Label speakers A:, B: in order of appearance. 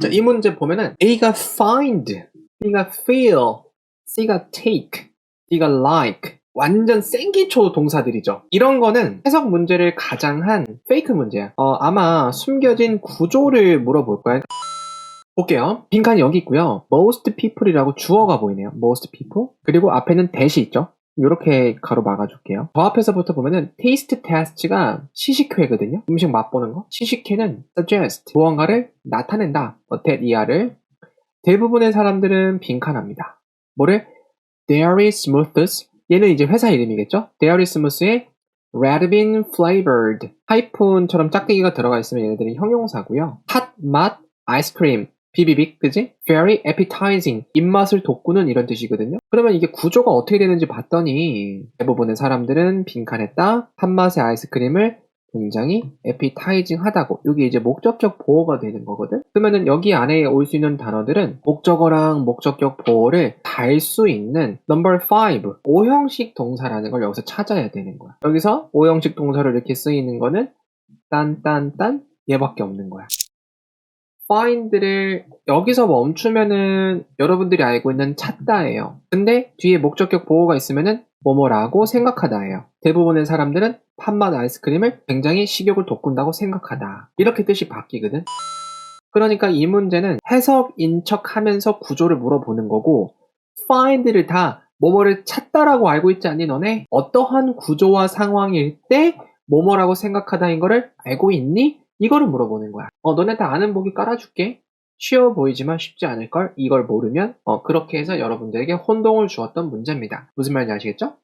A: 자, 이 문제 보면은 A가 find, B가 feel, C가 take, D가 like. 완전 생기초 동사들이죠. 이런 거는 해석 문제를 가장 한 페이크 문제야. 어, 아마 숨겨진 구조를 물어볼 거야. 볼게요. 빈칸이 여기 있고요. most people이라고 주어가 보이네요. most people. 그리고 앞에는 that이 있죠. 이렇게 가로 막아줄게요. 저 앞에서부터 보면은 taste test가 시식회거든요. 음식 맛보는 거. 시식회는 suggest 무언가를 나타낸다. 어, that 이하를 대부분의 사람들은 빈칸합니다. 뭐를 dairy smoothies 얘는 이제 회사 이름이겠죠? dairy smoothie의 red bean flavored 하이픈처럼 짝대기가 들어가 있으면 얘네들은 형용사고요. 핫맛 아이스크림 비비빅 그지? very appetizing. 입맛을 돋구는 이런 뜻이거든요. 그러면 이게 구조가 어떻게 되는지 봤더니 대부분의 사람들은 빈칸했다 핫맛의 아이스크림을 굉장히 appetizing 하다고. 여기 이제 목적격 보호가 되는 거거든? 그러면은 여기 안에 올 수 있는 단어들은 목적어랑 목적격 보호를 달 수 있는 number 5 오형식 동사라는 걸 여기서 찾아야 되는 거야. 여기서 오형식 동사로 이렇게 쓰이는 거는 딴딴딴 얘밖에 없는 거야 find를 여기서 멈추면은 여러분들이 알고 있는 찾다예요. 근데 뒤에 목적격 보호가 있으면은 뭐뭐라고 생각하다예요. 대부분의 사람들은 팥맛 아이스크림을 굉장히 식욕을 돋군다고 생각하다. 이렇게 뜻이 바뀌거든. 그러니까 이 문제는 해석인 척 하면서 구조를 물어보는 거고 find를 다 뭐뭐를 찾다라고 알고 있지 않니 너네? 어떠한 구조와 상황일 때 뭐뭐라고 생각하다인 거를 알고 있니? 이거를 물어보는 거야. 어, 너네 다 아는 보기 깔아줄게. 쉬워 보이지만 쉽지 않을걸? 이걸 모르면, 어, 그렇게 해서 여러분들에게 혼동을 주었던 문제입니다. 무슨 말인지 아시겠죠?